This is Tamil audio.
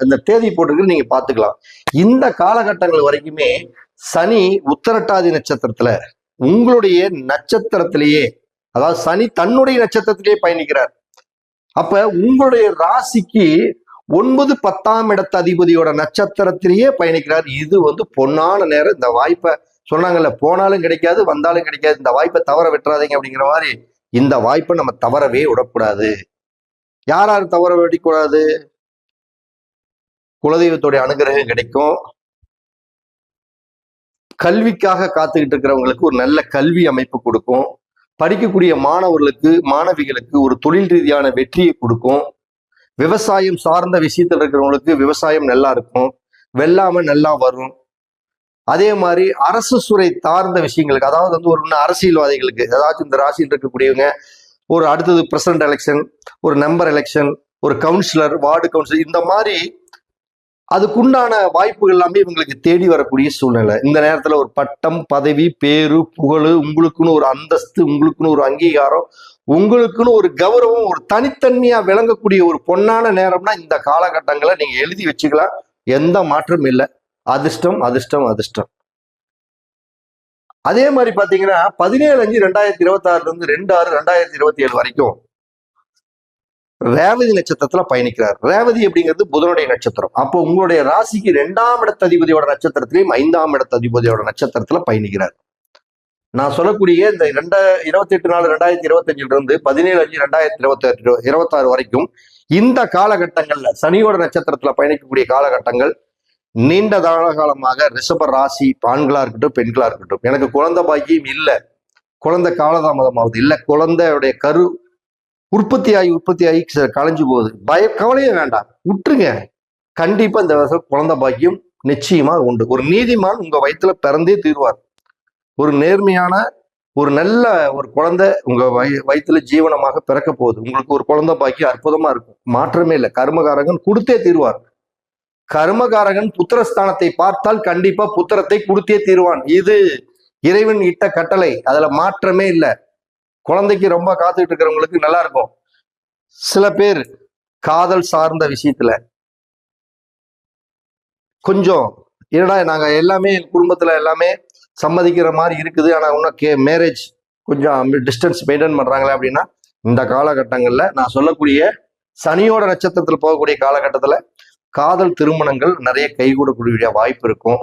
இந்த தேதி போட்டிருக்கு நீங்க பாத்துக்கலாம் இந்த காலகட்டங்கள் வரைக்குமே சனி உத்தரட்டாதி நட்சத்திரத்துல உங்களுடைய நட்சத்திரத்திலேயே அதாவது சனி தன்னுடைய நட்சத்திரத்திலேயே பயணிக்கிறார். அப்ப உங்களுடைய ராசிக்கு ஒன்பது பத்தாம் இடத்த அதிபதியோட நட்சத்திரத்திலேயே பயணிக்கிறார். இது வந்து பொன்னான நேரம். இந்த வாய்ப்பை சொன்னாங்கல்ல போனாலும் கிடைக்காது வந்தாலும் கிடைக்காது. இந்த வாய்ப்பை தவற விட்டுறாதீங்க அப்படிங்கிற மாதிரி இந்த வாய்ப்பை நம்ம தவறவே விடக்கூடாது. யார் யார் தவற விடக்கூடாது? குலதெய்வத்துடைய அனுகிரகம் கிடைக்கும். கல்விக்காக காத்துக்கிட்டு இருக்கிறவங்களுக்கு ஒரு நல்ல கல்வி அமைப்பு கொடுக்கும். படிக்கக்கூடிய மாணவர்களுக்கு மாணவிகளுக்கு ஒரு தொழில் ரீதியான வெற்றியை கொடுக்கும். விவசாயம் சார்ந்த விஷயத்தில் இருக்கிறவங்களுக்கு விவசாயம் நல்லா இருக்கும். வெள்ளாமை நல்லா வரும். அதே மாதிரி அரசு சுரை சார்ந்த விஷயங்களுக்கு அதாவது வந்து ஒரு இன்னும் அரசியல்வாதிகளுக்கு ஏதாச்சும் இந்த ராசியில் இருக்கக்கூடியவங்க ஒரு அடுத்தது பிரசிடண்ட் எலெக்ஷன் ஒரு நம்பர் எலெக்ஷன் ஒரு கவுன்சிலர் வார்டு கவுன்சிலர் இந்த மாதிரி அதுக்குண்டான வாய்ப்புகள் எல்லாமே இவங்களுக்கு தேடி வரக்கூடிய சூழ்நிலை. இந்த நேரத்துல ஒரு பட்டம் பதவி பேரு புகழ் உங்களுக்குன்னு ஒரு அந்தஸ்து உங்களுக்குன்னு ஒரு அங்கீகாரம் உங்களுக்குன்னு ஒரு கௌரவம் ஒரு தனித்தன்மையா விளங்கக்கூடிய ஒரு பொன்னான நேரம்னா இந்த காலகட்டங்களை நீங்க எழுதி வச்சுக்கலாம். எந்த மாற்றமும் இல்லை. அதிர்ஷ்டம் அதிர்ஷ்டம் அதிர்ஷ்டம். அதே மாதிரி பாத்தீங்கன்னா பதினேழு அஞ்சு ரெண்டாயிரத்தி இருபத்தி ஆறுல இருந்து ரெண்டு ஆறு ரெண்டாயிரத்தி இருபத்தி ஏழு வரைக்கும் ரேவதி நட்சத்திரத்துல பயணிக்கிறார். ரேவதி அப்படிங்கிறது புதனுடைய நட்சத்திரம். அப்போ உங்களுடைய ராசிக்கு ரெண்டாம் இடத்த அதிபதியோட நட்சத்திரத்திலையும் ஐந்தாம் இடத்த அதிபதியோட நட்சத்திரத்துல பயணிக்கிறார். நான் சொல்லக்கூடிய இந்த ரெண்ட இருபத்தி எட்டு நாலு ரெண்டாயிரத்தி இருபத்தஞ்சுல இருந்து பதினேழு அஞ்சு ரெண்டாயிரத்தி இருபத்தி எட்டு இருபத்தாறு வரைக்கும் இந்த காலகட்டங்கள்ல சனியோட நட்சத்திரத்துல பயணிக்கக்கூடிய காலகட்டங்கள் நீண்ட காலகாலமாக ரிஷப ராசி ஆண்களா இருக்கட்டும் பெண்களா இருக்கட்டும். எனக்கு குழந்தை பாக்கியம் இல்லை. குழந்தை காலதாமதம் ஆகுது இல்லை குழந்தையுடைய கரு உற்பத்தி ஆகி உற்பத்தி ஆகி ச- கலைஞ்சு போகுது. பய கவலையே வேண்டாம். விட்டுருங்க. கண்டிப்பா இந்த வருஷம் குழந்தை பாக்கியம் நிச்சயமா உண்டு. ஒரு நீதிமான் உங்க வயிற்றுல பிறந்தே தீர்வார். ஒரு நேர்மையான ஒரு நல்ல ஒரு குழந்தை உங்க வய வயிற்றுல ஜீவனமாக பிறக்க போகுது. உங்களுக்கு ஒரு குழந்தை பாக்கியம் அற்புதமா இருக்கும். மாற்றமே இல்லை. கர்மகாரகன் கொடுத்தே தீர்வார். கர்மகாரகன் புத்திரஸ்தானத்தை பார்த்தால் கண்டிப்பா புத்திரத்தை கொடுத்தே தீர்வான். இது இறைவன் இட்ட கட்டளை. அதுல மாற்றமே இல்லை. குழந்தைக்கு ரொம்ப காத்துக்கிட்டு இருக்கிறவங்களுக்கு நல்லா இருக்கும். சில பேர் காதல் சார்ந்த விஷயத்துல கொஞ்சம் என்னடா நாங்க எல்லாமே என் குடும்பத்துல எல்லாமே சம்மதிக்கிற மாதிரி இருக்குது. ஆனா இன்னும் கே மேரேஜ் கொஞ்சம் டிஸ்டன்ஸ் மெயின்டைன் பண்றாங்களே அப்படின்னா இந்த காலகட்டங்கள்ல நான் சொல்லக்கூடிய சனியோட நட்சத்திரத்தில் போகக்கூடிய காலகட்டத்துல காதல் திருமணங்கள் நிறைய கைகூடக்கூடிய வாய்ப்பு இருக்கும்.